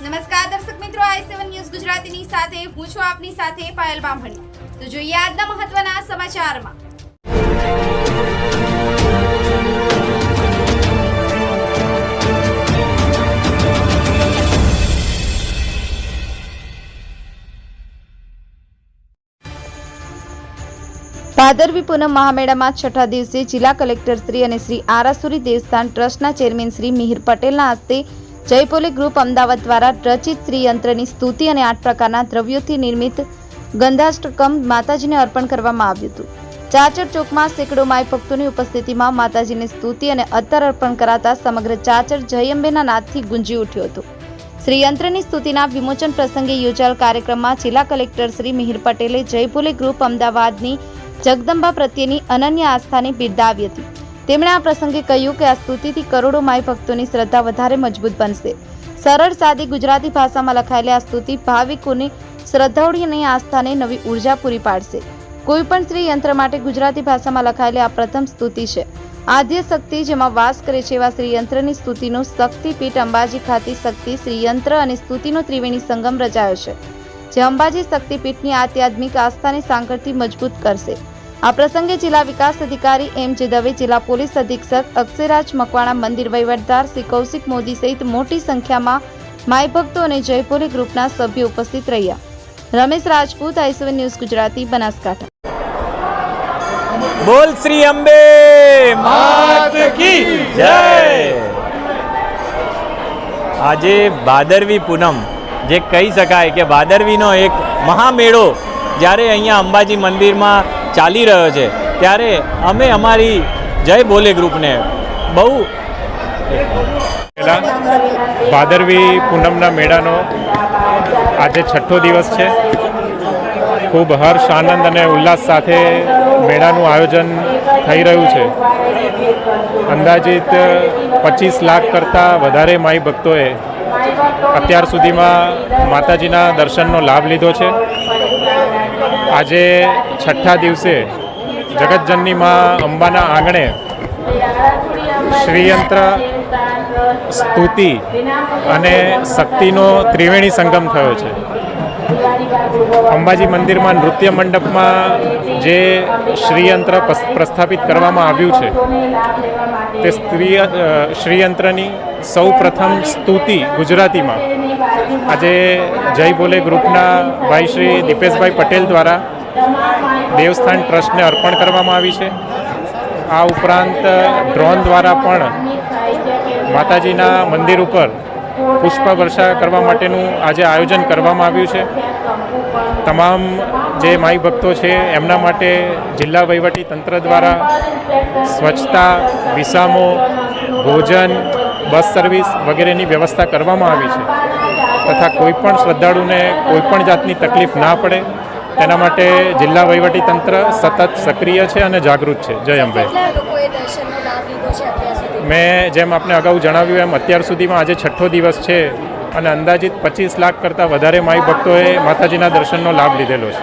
નમસ્કાર દર્શક મિત્રો, આઈ સેવન ન્યૂઝ ગુજરાતીની સાથે, હું છું આપની સાથે પાયલ બામણી. તો જોઈએ આજના મહત્વના સમાચારમાં. ભાદરવી પૂનમ મહામેળામાં છઠ્ઠા દિવસે જિલ્લા કલેક્ટર શ્રી અને શ્રી આરાસુરી દેવસ્થાન ટ્રસ્ટના ચેરમેન શ્રી મિહિર પટેલના હસ્તે જયપોલી ગ્રુપ અમદાવાદ દ્વારા રચિત શ્રીયંત્રની સ્તુતિ અને આઠ પ્રકારના દ્રવ્યોથી નિર્મિત ગંધાષ્ટકમ માતાજીને અર્પણ કરવામાં આવ્યું હતું. ચાચર ચોકમાં સેંકડો માય ભક્તોની ઉપસ્થિતિમાં માતાજીને સ્તુતિ અને અત્તર અર્પણ કરાતા સમગ્ર ચાચર જયંબેના નાદથી ગુંજી ઉઠ્યો હતો. શ્રીયંત્રની સ્તુતિના વિમોચન પ્રસંગે યોજાયેલ કાર્યક્રમમાં જિલ્લા કલેક્ટર શ્રી મિહિર પટેલે જયપુલી ગ્રુપ અમદાવાદની જગદંબા પ્રત્યેની અનન્ય આસ્થાને બિરદાવી હતી. તેમણે આ પ્રસંગે કહ્યું કે આ સ્તુતિથી કરોડો માય ભક્તોની શ્રદ્ધા વધારે મજબૂત બનશે. સરળ, સાદી ગુજરાતી ભાષામાં લખાયેલી આ સ્તુતિ ભાવિકોની શ્રદ્ધાળુઓની આસ્થાને નવી ઊર્જા પૂરી પાડશે. કોઈ પણ સ્ત્રી યંત્ર માટે ગુજરાતી ભાષામાં લખાયેલી આ પ્રથમ સ્તુતિ છે. આદ્ય શક્તિ જેમાં વાસ કરે છે એવા શ્રીયંત્રની સ્તુતિનો શક્તિપીઠ અંબાજી ખાતે શક્તિ શ્રીયંત્ર અને સ્તુતિનો ત્રિવેણી સંગમ રચાયો છે, જે અંબાજી શક્તિપીઠની આધ્યાત્મિક આસ્થાની સાંકળથી મજબૂત કરશે. આ પ્રસંગે જિલ્લા વિકાસ અધિકારી એમ જે દવે જિલ્લા પોલીસ અધિક્ષક અક્ષયરાજ મકવાણા મંદિર વહીવટદાર શ્રી કૌશિક મોદી સહિત મોટી સંખ્યામાં માય ભક્તો અને જયપુરી ગ્રુપના સભ્યો ઉપસ્થિત રહ્યા. Ramesh Rajput I C one news Gujarati, Banaskantha. બોલ શ્રી અંબે જય! આજે ભાદરવી પૂનમ, જે કહી શકાય કે ભાદરવીનો એક મહામેળો જ્યારે અહીંયા અંબાજી મંદિરમાં ચાલી રહ્યો છે. ત્યારે અમે અમારી જય બોલે ગ્રુપને બહુ ભાદરવી પૂનમના મેળાનો આજે છઠ્ઠો દિવસ છે. ખૂબ હર્ષ, આનંદ અને ઉલ્લાસ સાથે મેળાનું આયોજન થઈ રહ્યું છે. અંદાજિત પચીસ લાખ કરતાં વધારે માઈ ભક્તોએ અત્યાર સુધીમાં માતાજીના દર્શનનો લાભ લીધો છે. આજે છઠ્ઠા દિવસે જગતજનની માં અંબાના આંગણે શ્રીયંત્ર સ્તુતિ અને શક્તિનો ત્રિવેણી સંગમ થયો છે. અંબાજી મંદિરમાં નૃત્ય મંડપમાં જે શ્રીયંત્ર પ્રસ્થાપિત કરવામાં આવ્યું છે, તે સ્ત્રી શ્રીયંત્રની સૌ પ્રથમ સ્તુતિ ગુજરાતીમાં. આજે જય બોલે ગ્રુપના ભાઈ શ્રી દીપેશભાઈ પટેલ દ્વારા દેવસ્થાન ટ્રસ્ટને અર્પણ કરવામાં આવી છે. આ ઉપરાંત ડ્રોન દ્વારા પણ માતાજીના મંદિર ઉપર પુષ્પ વર્ષા કરવા માટેનું આજે આયોજન કરવામાં આવ્યું છે. તમામ જે માઈ ભક્તો છે, એમના માટે જિલ્લા વહીવટી તંત્ર દ્વારા સ્વચ્છતા, વિસામો, ભોજન, બસ સર્વિસ વગેરેની વ્યવસ્થા કરવામાં આવી છે. તથા કોઈપણ શ્રદ્ધાળુને કોઈપણ જાતની તકલીફ ના પડે, તેના માટે જિલ્લા વહીવટી તંત્ર સતત સક્રિય છે અને જાગૃત છે. જય અંબે. મેં જેમ આપને અગાઉ જણાવ્યું એમ, અત્યાર સુધીમાં આજે છઠ્ઠો દિવસ છે અને અંદાજિત પચીસ લાખ કરતાં વધારે માઈ ભક્તોએ માતાજીના દર્શનનો લાભ લીધેલો છે.